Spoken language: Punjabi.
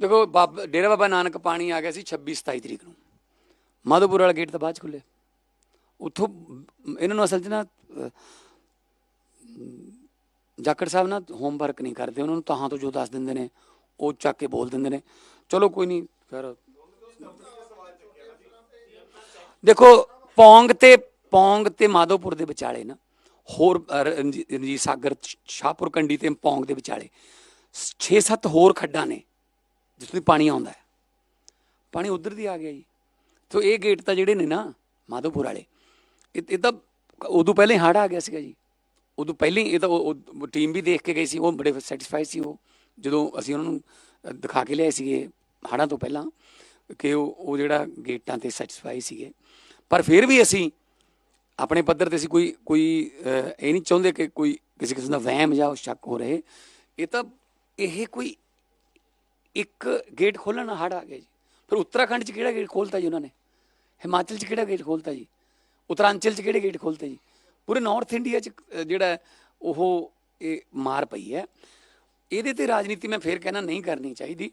ਦੇਖੋ ਬਾਬਾ ਡੇਰਾ ਬਾਬਾ ਨਾਨਕ ਪਾਣੀ ਆ ਗਿਆ ਸੀ 26 27 ਤਰੀਕ ਨੂੰ। ਮਾਧੋਪੁਰ ਵਾਲਾ ਗੇਟ ਤਾਂ ਬਾਅਦ ਚ ਖੁੱਲੇ ਉੱਥੋਂ ਇਹਨਾਂ ਨੂੰ ਅਸਲ 'ਚ ਨਾ ਅਹ, ਜਾਖੜ ਸਾਹਿਬ ਨਾ ਹੋਮਵਰਕ ਨਹੀਂ ਕਰਦੇ। ਉਹਨਾਂ ਨੂੰ ਤਾਹਾਂ ਤੋਂ ਜੋ ਦੱਸ ਦਿੰਦੇ ਨੇ ਉਹ ਚੱਕ ਕੇ ਬੋਲ ਦਿੰਦੇ ਨੇ। ਚਲੋ ਕੋਈ ਨਹੀਂ ਫਿਰ। ਦੇਖੋ ਪੌਂਗ ਤੇ ਪੌਂਗ ਤੇ ਮਾਧੋਪੁਰ ਦੇ ਵਿਚਾਲੇ ਨਾ ਹੋਰ ਅ, ਰਣਜੀਤ ਸਾਗਰ ਸ਼ਾਹਪੁਰ ਕੰਡੀ ਤੇ ਪੌਂਗ ਦੇ ਵਿਚਾਲੇ 6-7 ਹੋਰ ਖੱਡਾਂ ਨੇ। ਜਿਸ ਤੋਂ ਪਾਣੀ ਆਉਂਦਾ ਹੈ। ਪਾਣੀ ਉਧਰ ਦੀ ਆ ਗਿਆ ਜੀ। ਤੋ ਇਹ ਗੇਟ ਤਾਂ ਜਿਹੜੇ ਨੇ ਨਾ ਮਾਧੋਪੁਰ ਵਾਲੇ, ਇਹ ਇਹ ਤਾਂ ਉਦੋਂ ਪਹਿਲੇ ਹੜ ਆ ਗਿਆ ਸੀਗਾ ਜੀ। ਉਦੋਂ ਪਹਿਲੇ ਹੀ ਇਹ ਤਾਂ ਉਹ ਟੀਮ ਵੀ ਦੇਖ ਕੇ ਗਈ ਸੀ, ਉਹ ਬੜੇ ਸੈਟੀਸਫਾਈ ਸੀ ਉਹ। ਜਦੋਂ ਅਸੀਂ ਉਹਨਾਂ ਨੂੰ ਦਿਖਾ ਕੇ ਲਿਆਏ ਸੀਗੇ ਹੜਾਂ ਤੋਂ ਪਹਿਲਾਂ ਕਿ ਉਹ ਉਹ ਜਿਹੜਾ ਗੇਟਾਂ ਤੇ ਸੈਟੀਸਫਾਈ ਸੀਗੇ। ਪਰ ਫਿਰ ਵੀ ਅਸੀਂ ਆਪਣੇ ਪੱਧਰ ਤੇ ਅਸੀਂ ਕੋਈ ਕੋਈ ਇਹ ਨਹੀਂ ਚਾਹੁੰਦੇ ਕਿ ਕੋਈ ਕਿਸੇ ਕਿਸਮ ਦਾ ਵਹਿਮ ਜਾਂ ਸ਼ੱਕ ਹੋ ਰਹੇ। ਇਹ ਤਾਂ ਇਹ ਕੋਈ ਇੱਕ ਗੇਟ ਖੋਲਣ ਨਾਲ ਹੜ ਆ ਗਿਆ ਜੀ। ਫਿਰ ਉੱਤਰਾਖੰਡ 'ਚ ਕਿਹੜਾ ਗੇਟ ਖੋਲਤਾ ਜੀ ਉਹਨਾਂ ਨੇ? ਹਿਮਾਚਲ 'ਚ ਕਿਹੜਾ ਗੇਟ ਖੋਲਤਾ ਜੀ? ਉੱਤਰਾਂਚਲ 'ਚ ਕਿਹੜੇ ਗੇਟ ਖੋਲਤੇ ਜੀ? ਪੂਰੇ ਨਾਰਥ ਇੰਡੀਆ 'ਚ ਜਿਹੜਾ ਉਹ ਇਹ ਮਾਰ ਪਈ ਹੈ। ਇਹਦੇ ਤੇ ਰਾਜਨੀਤੀ ਮੈਂ ਫੇਰ ਕਹਿਣਾ ਨਹੀਂ ਕਰਨੀ ਚਾਹੀਦੀ।